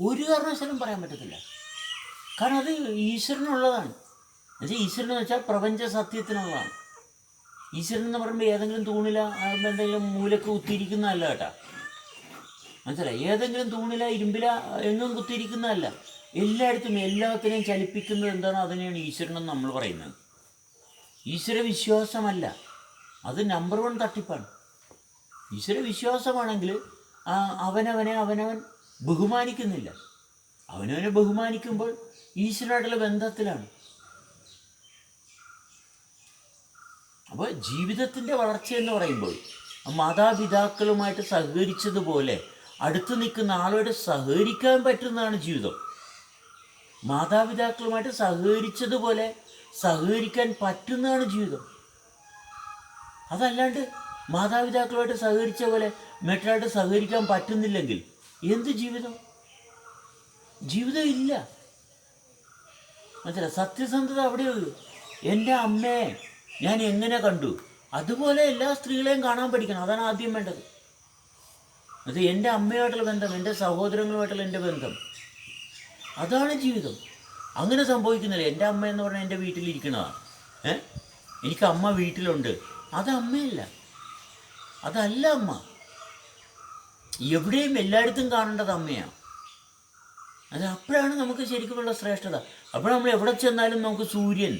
ഒരു കാരണവശാലും പറയാൻ പറ്റത്തില്ല. കാരണം അത് ഈശ്വരനുള്ളതാണ്. എന്നുവെച്ചാൽ ഈശ്വരൻ എന്ന് വെച്ചാൽ പ്രപഞ്ച സത്യത്തിനുള്ളതാണ്. ഈശ്വരൻ എന്ന് പറയുമ്പോൾ ഏതെങ്കിലും തൂണില എന്തെങ്കിലും മൂലക്ക് കുത്തിയിരിക്കുന്നതല്ല കേട്ടാ. മനസ്സിലായി? ഏതെങ്കിലും തൂണില ഇരുമ്പില എങ്ങും കുത്തിയിരിക്കുന്നതല്ല. എല്ലായിടത്തും എല്ലാത്തിനെയും ചലിപ്പിക്കുന്നത് എന്താണ്? അതിനെയാണ് ഈശ്വരൻ എന്ന് നമ്മൾ പറയുന്നത്. ഈശ്വര വിശ്വാസമല്ല അത് നമ്പർ വൺ തട്ടിപ്പാണ്. ഈശ്വര വിശ്വാസമാണെങ്കിൽ അവനവനെ അവനവൻ ബഹുമാനിക്കുന്നില്ല. അവനവനെ ബഹുമാനിക്കുമ്പോൾ ഈശ്വരമായിട്ടുള്ള ബന്ധത്തിലാണ്. അപ്പോൾ ജീവിതത്തിന്റെ വളർച്ച എന്ന് പറയുമ്പോൾ മാതാപിതാക്കളുമായിട്ട് സഹകരിച്ചതുപോലെ അടുത്ത് നിൽക്കുന്ന ആളോട് സഹകരിക്കാൻ പറ്റുന്നതാണ് ജീവിതം. മാതാപിതാക്കളുമായിട്ട് സഹകരിച്ചതുപോലെ സഹകരിക്കാൻ പറ്റുന്നതാണ് ജീവിതം. അതല്ലാണ്ട് മാതാപിതാക്കളുമായിട്ട് സഹകരിച്ച പോലെ മറ്റൊരായിട്ട് സഹകരിക്കാൻ പറ്റുന്നില്ലെങ്കിൽ എന്ത് ജീവിതം? ജീവിതം ഇല്ല. മനസ്സിലായി സത്യസന്ധത അവിടെയുള്ളൂ എന്റെ അമ്മയെ ഞാൻ എങ്ങനെ കണ്ടു? അതുപോലെ എല്ലാ സ്ത്രീകളെയും കാണാൻ പഠിക്കണം. അതാണ് ആദ്യം വേണ്ടത്. അത് എന്റെ അമ്മയായിട്ടുള്ള ബന്ധം എന്റെ സഹോദരങ്ങളുമായിട്ടുള്ള എന്റെ ബന്ധം. അതാണ് ജീവിതം. അങ്ങനെ സംഭവിക്കുന്നില്ല. എന്റെ അമ്മ എന്ന് പറഞ്ഞാൽ എന്റെ വീട്ടിലിരിക്കണതാണ്. ഏ? എനിക്ക് അമ്മ വീട്ടിലുണ്ട്. അത് അമ്മയല്ല. അതല്ല അമ്മ. എവിടെയും എല്ലായിടത്തും കാണേണ്ടത് അമ്മയാണ് അത് അപ്പോഴാണ് നമുക്ക് ശരിക്കുമുള്ള ശ്രേഷ്ഠത. അപ്പോൾ നമ്മൾ എവിടെ ചെന്നാലും നമുക്ക് സൂര്യൻ.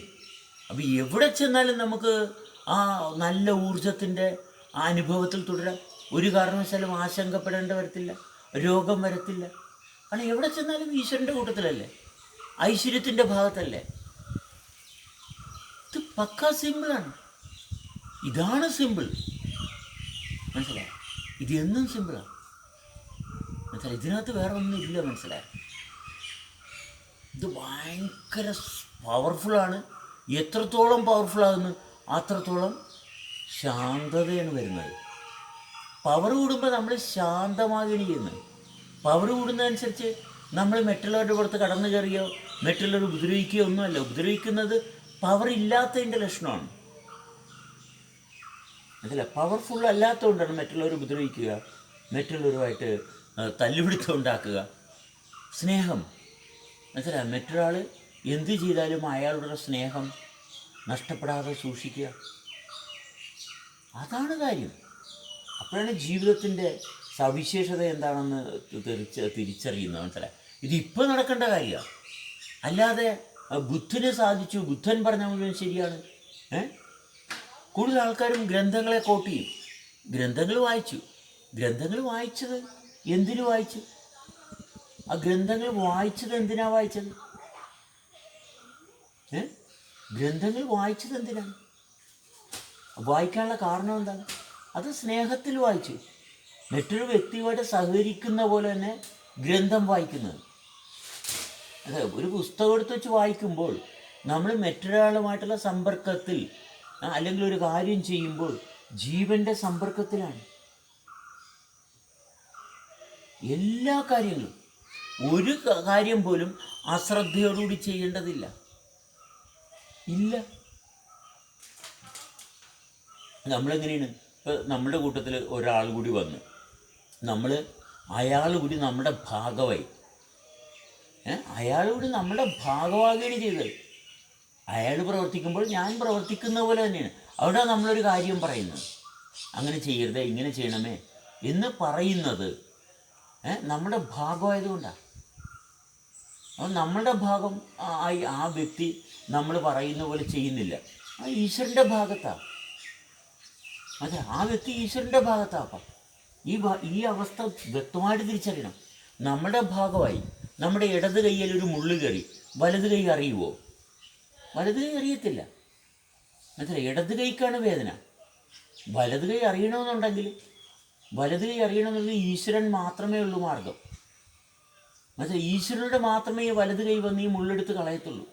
അപ്പോൾ എവിടെ ചെന്നാലും നമുക്ക് ആ നല്ല ഊർജത്തിന്റെ ആ അനുഭവത്തിൽ തുടരാം. ഒരു കാരണവശാലും ആശങ്കപ്പെടേണ്ട വരത്തില്ല. രോഗം വരത്തില്ല. കാരണം എവിടെ ചെന്നാലും ഈശ്വരന്റെ കൂട്ടത്തിലല്ലേ? ഐശ്വര്യത്തിന്റെ ഭാഗത്തല്ലേ? ഇത് പക്ക സിമ്പിളാണ്. ഇതാണ് സിമ്പിൾ. മനസ്സിലായോ? ഇത് എന്നും സിമ്പിളാണ്. മനസ്സിലായി ഇതിനകത്ത് വേറെ ഒന്നും ഇല്ല മനസ്സിലായി? ഇത് ഭയങ്കര പവർഫുള്ളാണ് എത്രത്തോളം പവർഫുൾ ആകുന്നു അത്രത്തോളം ശാന്തതയാണ് വരുന്നത്. പവർ കൂടുമ്പോൾ നമ്മൾ ശാന്തമാകുകയാണ് ചെയ്യുന്നത്. പവർ കൂടുന്നതനുസരിച്ച് നമ്മൾ മറ്റുള്ളവരുടെ പുറത്ത് കടന്നു കയറിയോ മറ്റുള്ളവർ ഉപദ്രവിക്കുകയോ ഒന്നുമല്ല. ഉപദ്രവിക്കുന്നത് പവർ ഇല്ലാത്തതിന്റെ ലക്ഷണമാണ്. അതല്ല പവർഫുൾ അല്ലാത്തതുകൊണ്ടാണ് മറ്റുള്ളവർ ഉപദ്രവിക്കുക മറ്റുള്ളവരുമായിട്ട് തല്ലുപിടുത്തം ഉണ്ടാക്കുക സ്നേഹം. മനസ്സിലായി? മറ്റൊരാൾ എന്ത് ചെയ്താലും അയാളുടെ സ്നേഹം നഷ്ടപ്പെടാതെ സൂക്ഷിക്കുക. അതാണ് കാര്യം. അപ്പോഴാണ് ജീവിതത്തിന്റെ സവിശേഷത എന്താണെന്ന് തിരിച്ച് തിരിച്ചറിയുന്നത്. മനസ്സിലായി? ഇത് നടക്കേണ്ട കാര്യമാണ്. അല്ലാതെ ബുദ്ധനെ ബുദ്ധന് സാധിച്ചു. ബുദ്ധൻ പറഞ്ഞ മുഴുവൻ ശരിയാണ്. ഏ? കൂടുതൽ ആൾക്കാരും ഗ്രന്ഥങ്ങളെ കോട്ട് ചെയ്യും. ഗ്രന്ഥങ്ങൾ വായിച്ചു. ഗ്രന്ഥങ്ങൾ വായിച്ചത് എന്തിനു വായിച്ചു? ആ ഗ്രന്ഥങ്ങൾ വായിച്ചത് എന്തിനാ വായിച്ചത്? ഏ? ഗ്രന്ഥങ്ങൾ വായിച്ചത് എന്തിനാണ് വായിക്കാനുള്ള കാരണം എന്താണ്? അത് സ്നേഹത്തിൽ വായിച്ചു. മറ്റൊരു വ്യക്തിയുമായിട്ട് സഹകരിക്കുന്ന പോലെ തന്നെ ഗ്രന്ഥം വായിക്കുന്നത്. അതെ ഒരു പുസ്തകം എടുത്ത് വെച്ച് വായിക്കുമ്പോൾ നമ്മൾ മറ്റൊരാളുമായിട്ടുള്ള സമ്പർക്കത്തിൽ അല്ലെങ്കിൽ ഒരു കാര്യം ചെയ്യുമ്പോൾ ജീവന്റെ സമ്പർക്കത്തിലാണ്. എല്ലാ കാര്യങ്ങളും. ഒരു കാര്യം പോലും അശ്രദ്ധയോടുകൂടി ചെയ്യേണ്ടതില്ല. ഇല്ല. നമ്മളെങ്ങനെയാണ്? ഇപ്പോൾ നമ്മുടെ കൂട്ടത്തിൽ ഒരാൾ കൂടി വന്നു. നമ്മൾ അയാൾ കൂടി നമ്മുടെ ഭാഗമായി അയാൾ കൂടി നമ്മുടെ ഭാഗമാകുകയാണ് ചെയ്തത്. അയാൾ പ്രവർത്തിക്കുമ്പോൾ ഞാൻ പ്രവർത്തിക്കുന്ന പോലെ തന്നെയാണ്. അവിടെ നമ്മളൊരു കാര്യം പറയുന്നത് അങ്ങനെ ചെയ്യരുത് ഇങ്ങനെ ചെയ്യണമേ എന്ന് പറയുന്നത് നമ്മുടെ ഭാഗമായതുകൊണ്ടാണ് അപ്പം നമ്മളുടെ ഭാഗം ആയി ആ- വ്യക്തി നമ്മൾ പറയുന്ന പോലെ ചെയ്യുന്നില്ല. ആ ഈശ്വരന്റെ ഭാഗത്താണ് അതെ ആ വ്യക്തി ഈശ്വരന്റെ ഭാഗത്താണ് ഈ ഈ അവസ്ഥ വ്യക്തമായിട്ട് തിരിച്ചറിയണം. നമ്മുടെ ഭാഗമായി നമ്മുടെ ഇടത് കൈയിൽ ഒരു മുള്ളു കയറി വലത് കൈ അറിയുമോ വലത് കൈ അറിയത്തില്ല. മനസ്സിലായി ഇടത് കൈക്കാണ് വേദന. വലത് കൈ അറിയണമെന്നുണ്ടെങ്കിൽ വലത് കൈ അറിയണമെന്നുണ്ടെങ്കിൽ ഈശ്വരൻ മാത്രമേ ഉള്ളൂ മാർഗം. മറ്റേ ഈശ്വരനോട് മാത്രമേ വലത് കൈ വന്ന് ഈ മുള്ളെടുത്ത് കളയത്തുള്ളൂ.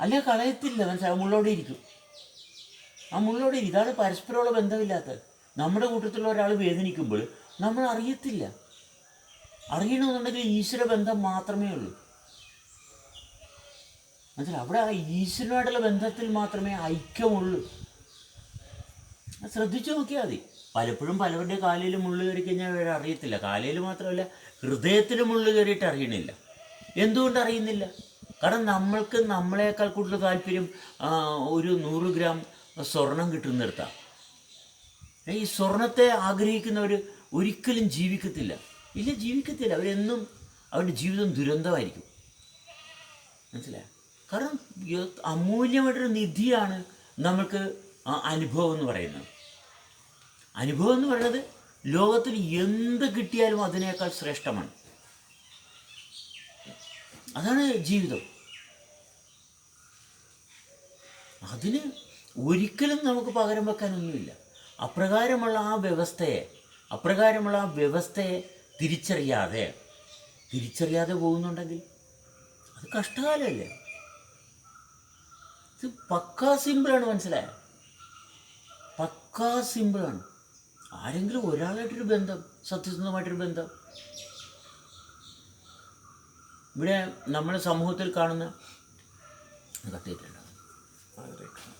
അല്ലെ കളയത്തില്ല മനസ്സിലായി മുള്ളോടെ ഇരിക്കും. ആ മുള്ളോടെ. ഇതാണ് പരസ്പരമുള്ള ബന്ധമില്ലാത്തത്. നമ്മുടെ കൂട്ടത്തിലുള്ള ഒരാൾ വേദനിക്കുമ്പോൾ നമ്മൾ അറിയത്തില്ല. അറിയണമെന്നുണ്ടെങ്കിൽ ഈശ്വര ബന്ധം മാത്രമേ ഉള്ളൂ. മനസ്സിലായി അവിടെ ആ ഈശ്വരനായിട്ടുള്ള ബന്ധത്തിൽ മാത്രമേ ഐക്യമുള്ളൂ. ശ്രദ്ധിച്ചു നോക്കിയാൽ മതി. പലപ്പോഴും പലവരുടെ കാലിൽ മുള്ളു കയറി കഴിഞ്ഞാൽ അവർ അറിയത്തില്ല. കാലിൽ മാത്രമല്ല ഹൃദയത്തിൽ മുള്ളു കയറിയിട്ട് അറിയണില്ല. എന്തുകൊണ്ട് അറിയുന്നില്ല? കാരണം നമ്മൾക്ക് നമ്മളെക്കാൾ കൂടുതൽ താല്പര്യം ഒരു നൂറ് ഗ്രാം സ്വർണം കിട്ടുന്നിടത്താണ് ഈ സ്വർണത്തെ ആഗ്രഹിക്കുന്നവർ ഒരിക്കലും ജീവിക്കത്തില്ല. ഇല്ല ജീവിക്കത്തില്ല. അവരെന്നും അവരുടെ ജീവിതം ദുരന്തമായിരിക്കും. മനസ്സിലായോ? കാരണം അമൂല്യമായിട്ടൊരു നിധിയാണ് നമ്മൾക്ക് അനുഭവം എന്ന് പറയുന്നത്. അനുഭവം എന്ന് പറയുന്നത് ലോകത്തിൽ എന്ത് കിട്ടിയാലും അതിനേക്കാൾ ശ്രേഷ്ഠമാണ്. അതാണ് ജീവിതം. അതിന് ഒരിക്കലും നമുക്ക് പകരം വെക്കാനൊന്നുമില്ല. അപ്രകാരമുള്ള ആ വ്യവസ്ഥയെ അപ്രകാരമുള്ള ആ വ്യവസ്ഥയെ തിരിച്ചറിയാതെ തിരിച്ചറിയാതെ പോകുന്നുണ്ടെങ്കിൽ അത് കഷ്ടകാലമല്ലേ? ഇത് പക്കാ സിമ്പിളാണ് മനസ്സിലായോ. പക്കാ സിമ്പിളാണ്. ആരെങ്കിലും ഒരാളായിട്ടൊരു ബന്ധം സത്യസന്ധമായിട്ടൊരു ബന്ധം. ഇവിടെ നമ്മുടെ സമൂഹത്തിൽ കാണുന്ന കത്തിയിട്ടുണ്ടാകും